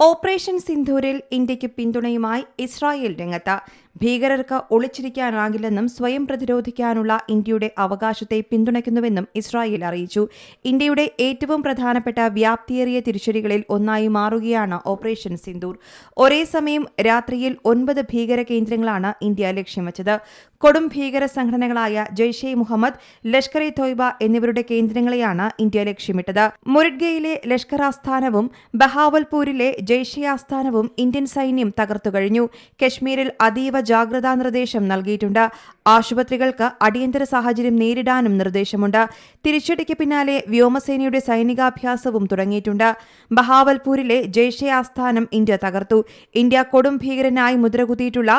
Operation സിന്ധൂരിൽ ഇന്ത്യയ്ക്ക് പിന്തുണയുമായി Israel രംഗത്ത് ഭീകരർക്ക് ഒളിച്ചിരിക്കാനാകില്ലെന്നും സ്വയം പ്രതിരോധിക്കാനുള്ള ഇന്ത്യയുടെ അവകാശത്തെ പിന്തുണയ്ക്കുന്നുവെന്നും ഇസ്രായേൽ അറിയിച്ചു. ഇന്ത്യയുടെ ഏറ്റവും പ്രധാനപ്പെട്ട വ്യാപ്തിയേറിയ തിരിച്ചടികളിൽ ഒന്നായി മാറുകയാണ് ഓപ്പറേഷൻ സിന്ദൂർ. ഒരേ സമയം രാത്രിയിൽ ഒൻപത് ഭീകര കേന്ദ്രങ്ങളാണ് ഇന്ത്യ ലക്ഷ്യം വച്ചത്. കൊടും ഭീകര സംഘടനകളായ ജെയ്ഷെ മുഹമ്മദ് ലഷ്കർ ഇ തോയ്ബ എന്നിവരുടെ കേന്ദ്രങ്ങളെയാണ് ഇന്ത്യ ലക്ഷ്യമിട്ടത്. മുരഡ്ഗയിലെ ലഷ്കർ ആസ്ഥാനവും ബഹാവൽപൂരിലെ ജെയ്ഷെ ആസ്ഥാനവും ഇന്ത്യൻ സൈന്യം തകർത്തു കഴിഞ്ഞു. കശ്മീരിൽ അതീവ ജാഗ്രതാ നിർദ്ദേശം നൽകിയിട്ടുണ്ട്. ആശുപത്രികൾക്ക് അടിയന്തര സാഹചര്യം നേരിടാനും നിർദ്ദേശമുണ്ട്. തിരിച്ചടിക്ക് പിന്നാലെ വ്യോമസേനയുടെ സൈനികാഭ്യാസവും തുടങ്ങിയിട്ടുണ്ട്. ബഹാവൽപൂരിലെ ജെയ്ഷെ ആസ്ഥാനം ഇന്ത്യ തകർത്തു. ഇന്ത്യ കൊടും ഭീകരനായി മുദ്രകുത്തിയിട്ടുള്ള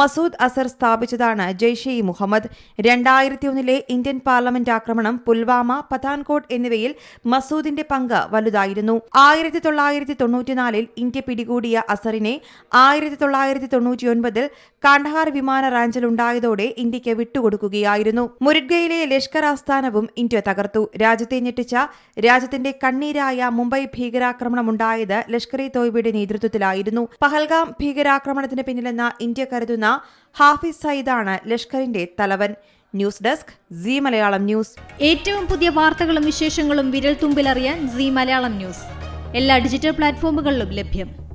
മസൂദ് അസർ സ്ഥാപിച്ചതാണ് ജെയ്ഷെ ഇ മുഹമ്മദ്. രണ്ടായിരത്തി ഒന്നിലെ ഇന്ത്യൻ പാർലമെന്റ് ആക്രമണം പുൽവാമ പത്താൻകോട്ട് എന്നിവയിൽ മസൂദിന്റെ പങ്ക് വലുതായിരുന്നു. ആയിരത്തി തൊള്ളായിരത്തി തൊണ്ണൂറ്റിനാലിൽ ഇന്ത്യ പിടികൂടിയ അസറിനെ ആയിരത്തി തൊള്ളായിരത്തി തൊണ്ണൂറ്റിയൊൻപതിൽ കാണ്ഡഹാർ വിമാന റാഞ്ചിൽ ഉണ്ടായതോടെ ഇന്ത്യയ്ക്ക് വിട്ടുകൊടുക്കുകയായിരുന്നു. മുരുഡ്ഗയിലെ ലഷ്കർ ആസ്ഥാനവും ഇന്ത്യ തകർത്തു. രാജ്യത്തെ ഞെട്ടിച്ച രാജ്യത്തിന്റെ കണ്ണീരായ മുംബൈ ഭീകരാക്രമണമുണ്ടായത് ലഷ്കർ ഇ തോയ്ബയുടെ നേതൃത്വത്തിലായിരുന്നു. പഹൽഗാം ഭീകരാക്രമണത്തിന് പിന്നിലെന്ന ഇന്ത്യ കരുതുന്ന ഹാഫിസ് സയ്യിദാണ് ലഷ്കറിന്റെ തലവൻ. News desk C Malayalam news. ഏറ്റവും പുതിയ വാർത്തകളും വിശേഷങ്ങളും വിരൽ തുമ്പിലറിയാൻ സി മലയാളം ന്യൂസ്. എല്ലാ ഡിജിറ്റൽ പ്ലാറ്റ്ഫോമുകളിലും ലഭ്യം.